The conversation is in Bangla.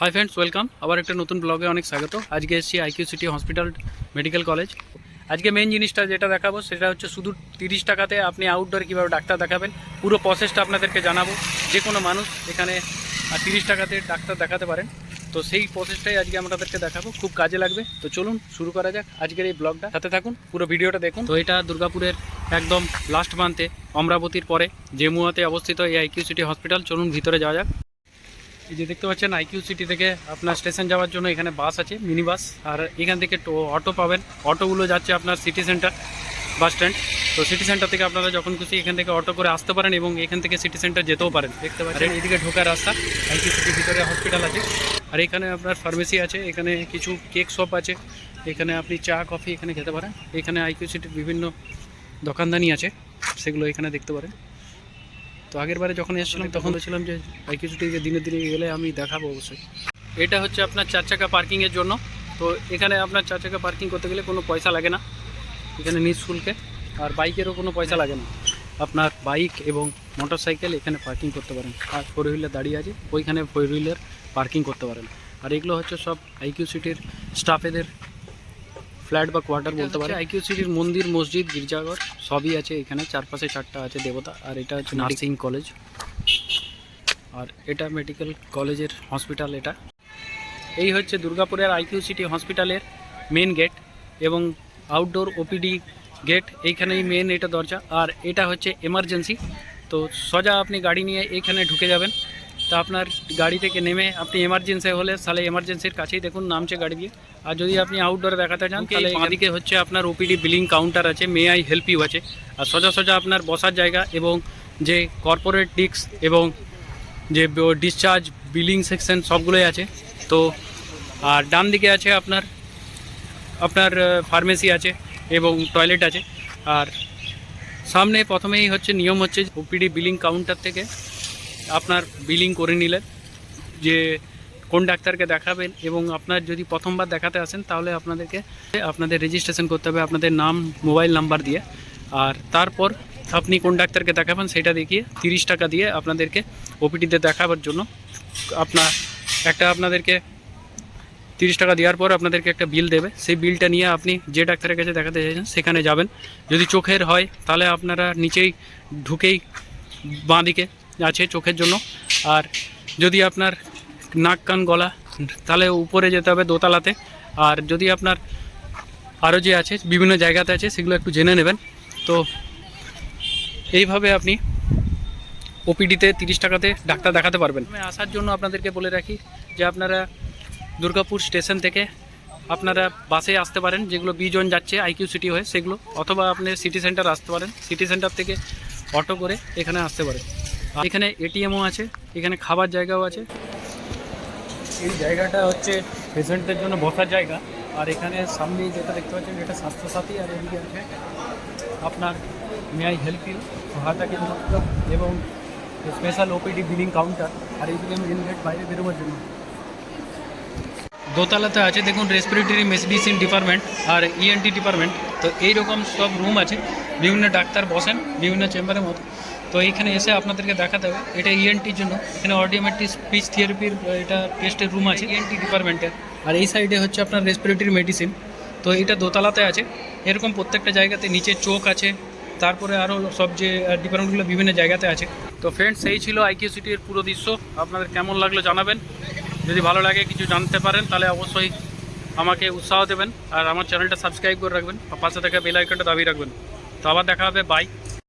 হাই ফ্রেন্ডস ওয়েলকাম আবার একটা নতুন ব্লগে অনেক স্বাগত। আজকে এসেছি IQ city hospital medical college আজকে মেন জিনিসটা যেটা দেখাবো, সেটা হচ্ছে শুধু তিরিশ টাকাতে আপনি আউটডোর কীভাবে ডাক্তার দেখাবেন, পুরো প্রসেসটা আপনাদেরকে জানাব। যে কোনো মানুষ এখানে তিরিশ টাকাতে ডাক্তার দেখাতে পারেন। তো সেই প্রসেসটাই আজকে আমাদেরকে দেখাবো। খুব কাজে লাগবে। তো চলুন শুরু করা যাক আজকের এই ব্লগটা সাথে থাকুন, পুরো ভিডিওটা দেখুন। তো এটা দুর্গাপুরের একদম লাস্ট মান্থে অমরাবতীর পরে, জেমুয়াতে অবস্থিত এই আইকিউ সিটি হসপিটাল চলুন ভিতরে যাওয়া যাক। এই যে দেখতে পাচ্ছেন আইকিউ সিটি থেকে আপনার স্টেশন যাওয়ার জন্য এখানে বাস আছে মিনি বাস আর এখান থেকে টো- অটো পাবেন। অটোগুলো যাচ্ছে আপনার সিটি সেন্টার বাস স্ট্যান্ড তো সিটি সেন্টার থেকে আপনারা যখন খুশি এখান থেকে অটো করে আসতে পারেন এবং এখান থেকে সিটি সেন্টার যেতেও পারেন। দেখতে পাচ্ছেন এইদিকে ঢোকার রাস্তা। আইকিউ সিটির ভিতরে হসপিটাল আছে। আর এখানে আপনার ফার্মেসি আছে এখানে কিছু কেক শপ আছে। এখানে আপনি চা কফি এখানে খেতে পারেন। এখানে আইকিউ সিটির বিভিন্ন দোকানদানি আছে সেগুলো এখানে দেখতে পারেন। তো আগের বারে যখন এসেছিলাম, তখন বলেছিলাম যে বাইকে ছুটিকে দিনে দিনে গেলে আমি দেখাবো অবশ্যই। এটা হচ্ছে আপনার চার চাকা পার্কিংয়ের জন্য। তো এখানে আপনার চার চাকা পার্কিং করতে গেলে কোনো পয়সা লাগে না। এখানে নিঃশুল্কে আর বাইকেরও কোনো পয়সা লাগে না। আপনার বাইক এবং মোটর সাইকেল এখানে পার্কিং করতে পারেন। আর ফোর হুইলার দাঁড়িয়ে আছে, ওইখানে ফোর হুইলার পার্কিং করতে পারেন। আর এগুলো হচ্ছে সব আইকিউ সিটির স্টাফেদের ফ্ল্যাট বা কোয়ার্টার বলতে পারে আইকিউ সিটির মন্দির মসজিদ গির্জাঘর সবই আছে এখানে। চারপাশে চারটা আছে দেবতা আর এটা হচ্ছে নার্সিং কলেজ আর এটা মেডিকেল কলেজের হসপিটাল এটা। এই হচ্ছে দুর্গাপুরের আইকিউ সিটি হসপিটালের মেন গেট এবং আউটডোর ওপিডি গেট এইখানেই মেন এটা দরজা। আর এটা হচ্ছে এমার্জেন্সি তো সোজা আপনি গাড়ি নিয়ে এইখানে ঢুকে যাবেন। তা আপনার গাড়ি থেকে নেমে আপনি এমার্জেন্সি হলে তাহলে এমার্জেন্সির কাছেই দেখুন নামছে গাড়ি দিয়ে। আর যদি আপনি আউটডোরে দেখাতে চান তাহলে এদিকে হচ্ছে আপনার ওপিডি বিলিং কাউন্টার আছে মে আই হেল্প ইউ আছে। আর সোজা সোজা আপনার বসার জায়গা এবং যে কর্পোরেট ডিস্ক এবং যে ডিসচার্জ বিলিং সেকশন সবগুলোই আছে। তো আর ডান দিকে আছে আপনার আপনার ফার্মেসি আছে এবং টয়লেট আছে। আর সামনে প্রথমেই হচ্ছে নিয়ম হচ্ছে ওপিডি বিলিং কাউন্টার থেকে আপনার বিলিং করে নিলেন যে কোন ডাক্তারকে দেখাবেন এবং আপনার যদি প্রথমবার দেখাতে আসেন তাহলে আপনাদেরকে আপনাদের রেজিস্ট্রেশন করতে হবে আপনাদের নাম মোবাইল নাম্বার দিয়ে। আর তারপর আপনি কোন ডাক্তারকে দেখাবেন সেটা দেখিয়ে তিরিশ টাকা দিয়ে আপনাদেরকে ওপিটিতে দেখাবার জন্য আপনার একটা আপনাদেরকে তিরিশ টাকা দেওয়ার পর আপনাদেরকে একটা বিল দেবে। সেই বিলটা নিয়ে আপনি যে ডাক্তারের কাছে দেখাতে চাইছেন সেখানে যাবেন। যদি চোখের হয় তাহলে আপনারা নিচেই ঢুকেই বাঁ দিকে আছে চোখের জন্য। আর যদি আপনার নাক, কান, গলা, তাহলে উপরে যেতে হবে দোতলাতে। আর যদি আপনার আরও যে আছে, বিভিন্ন জায়গাতে আছে, সেগুলো একটু জেনে নেবেন। তো এইভাবে আপনি ওপিডিতে তিরিশ টাকাতে ডাক্তার দেখাতে পারবেন। আসার জন্য আপনাদেরকে বলে রাখি যে আপনারা দুর্গাপুর স্টেশন থেকে আপনারা বাসে আসতে পারেন, যেগুলো বিজন যাচ্ছে আইকিউ সিটি হয়ে সেগুলো, অথবা আপনি সিটি সেন্টার আসতে পারেন। সিটি সেন্টার থেকে অটো করে এখানে আসতে পারেন। এখানে এটিএমও আছে, এখানে খাবার জায়গাও আছে। এই জায়গাটা হচ্ছে পেশেন্টদের জন্য বসার জায়গা। আর এখানে সামনে যেটা দেখতে পাচ্ছেন, এটা স্বাস্থ্যসাথী আর এদিকে আছে আপনার মে আই হেল্প ইউ সহায়তা কেন্দ্র এবং স্পেশাল ওপিডি বিলিং কাউন্টার। আর এইদিকে মেন গেট বাইরে বেরোবার জন্য। দোতলাতে আছে, দেখুন রেসপিরেটরি মেডিসিন ডিপার্টমেন্ট আর ইএনটি ডিপার্টমেন্ট তো এইরকম সব রুম আছে। বিভিন্ন ডাক্তার বসেন, বিভিন্ন চেম্বারের মতো তো এইখানে এসে আপনাদেরকে দেখাতে হবে। এটা ইএনটির জন্য। এখানে অডিওমেট্রিক স্পিচ থেরাপির এটা টেস্টের রুম আছে। ইএনটি ডিপার্টমেন্টের আর এই সাইডে হচ্ছে আপনার রেসপিরেটরি মেডিসিন তো এটা দোতলাতে আছে। এরকম প্রত্যেকটা জায়গাতে নিচে চোখ আছে। তারপরে আরও সব যে ডিপার্টমেন্টগুলো বিভিন্ন জায়গাতে আছে। তো ফ্রেন্ডস এই ছিল আইকিউ সিটির পুরো দৃশ্য। আপনাদের কেমন লাগল জানাবেন। যদি ভালো লাগে কিছু জানতে পারেন, তাহলে অবশ্যই আমাকে উৎসাহ দেবেন। আর আমার চ্যানেলটা সাবস্ক্রাইব করে রাখবেন। পাশে থাকা বেল আইকনটা দাবি রাখবেন। তো আবার দেখা হবে। বাই